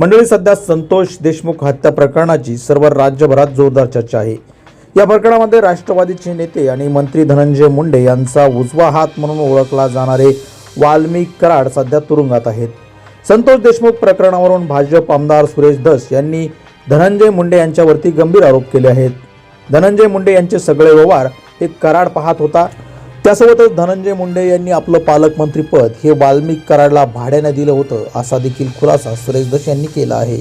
मंडळी सध्या संतोष देशमुख हत्या प्रकरणाची सर्व राज्यभरात जोरदार चर्चा आहे. या प्रकरणामध्ये राष्ट्रवादीचे नेते आणि मंत्री धनंजय मुंडे यांचा उजवा हात म्हणून ओळखला जाणारे वाल्मिक कराड सध्या तुरुंगात आहेत. संतोष देशमुख प्रकरणावरून भाजप आमदार सुरेश धस यांनी धनंजय मुंडे यांच्यावरती गंभीर आरोप केले आहेत. धनंजय मुंडे यांचे सगळे व्यवहार हे कराड पाहत होता. त्यासोबतच धनंजय मुंडे यांनी आपलं पालकमंत्रीपद हे वाल्मिक कराडला भाड्याने दिलं होतं असा देखील खुलासा सुरेश दश यांनी केला आहे.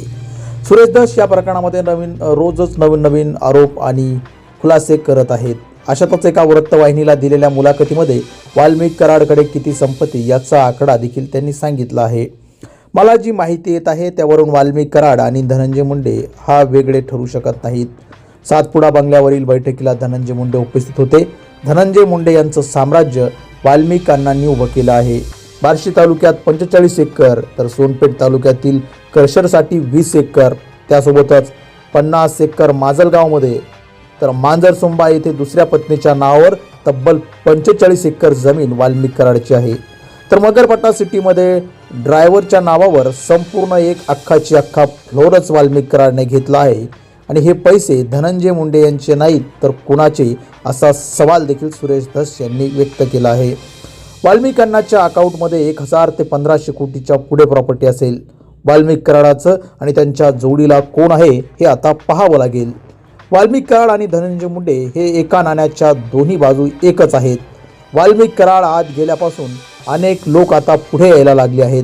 सुरेश दश या प्रकरणामध्ये नवीन रोजच नवीन नवीन आरोप आणि खुलासे करत आहेत. अशातच एका वृत्तवाहिनीला दिलेल्या मुलाखतीमध्ये वाल्मिक कराडकडे किती संपत्ती याचा आकडा देखील त्यांनी सांगितला आहे. मला जी माहिती येत आहे त्यावरून वाल्मिक कराड आणि धनंजय मुंडे हा वेगळे ठरू शकत नाहीत. सातपुडा बंगल्यावरील बैठकीला धनंजय मुंडे उपस्थित होते. धनंजय मुंडे यांचं साम्राज्य वाल्मिकांनांनी उभं केलं आहे. बार्शी तालुक्यात पंचेचाळीस एकर तर सोनपेठ तालुक्यातील कर्शरसाठी वीस एकर त्यासोबतच पन्नास एकर माजलगावमध्ये तर मांजरसुंबा येथे दुसऱ्या पत्नीच्या नावावर तब्बल पंचेचाळीस एकर जमीन वाल्मिक कराडची आहे. तर मगरपट्टा सिटीमध्ये ड्रायव्हरच्या नावावर संपूर्ण एक अख्खाची अख्खा फ्लोरच वाल्मिक कराडने घेतला आहे. आणि हे पैसे धनंजय मुंडे यांचे नाहीत तर कुणाचे? असा सवाल देखील सुरेश धस यांनी व्यक्त केला आहे. वाल्मिकांनाच्या अकाउंटमध्ये एक हजार ते पंधराशे कोटीच्या पुढे प्रॉपर्टी असेल. वाल्मिक कराडाचं आणि त्यांच्या जोडीला कोण आहे हे आता पाहावं लागेल. वाल्मिक कराड आणि धनंजय मुंडे हे एका नाण्याच्या दोन्ही बाजू एकच आहेत. वाल्मिक कराड आत गेल्यापासून अनेक लोक आता पुढे यायला लागले आहेत.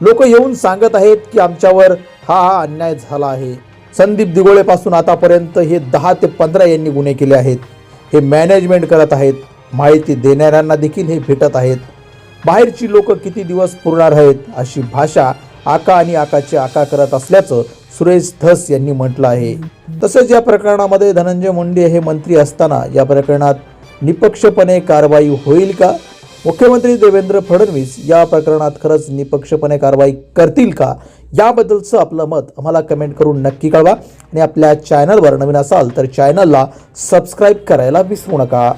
लोक येऊन सांगत आहेत की आमच्यावर हा हा अन्याय झाला आहे. संदीप दिगोळेपासून आतापर्यंत हे दहा ते पंधरा यांनी गुन्हे केले आहेत. हे मॅनेजमेंट करत आहेत. माहिती देणाऱ्यांना देखील हे भेटत आहेत. बाहेरची लोक किती दिवस पुरणार आहेत अशी भाषा आका आणि आकाचे आका करत असल्याचं सुरेश धस यांनी म्हटलं आहे. तसंच या प्रकरणामध्ये धनंजय मुंडे हे मंत्री असताना या प्रकरणात निपक्षपणे कारवाई होईल का? मुख्यमंत्री देवेंद्र फडणवीस या प्रकरणात खरंच निपक्षपणे कारवाई करतील का? याबद्दलचं आपलं मत आम्हाला कमेंट करून नक्की कळवा. आणि आपल्या चॅनलवर नवीन असाल तर चॅनलला सबस्क्राईब करायला विसरू नका.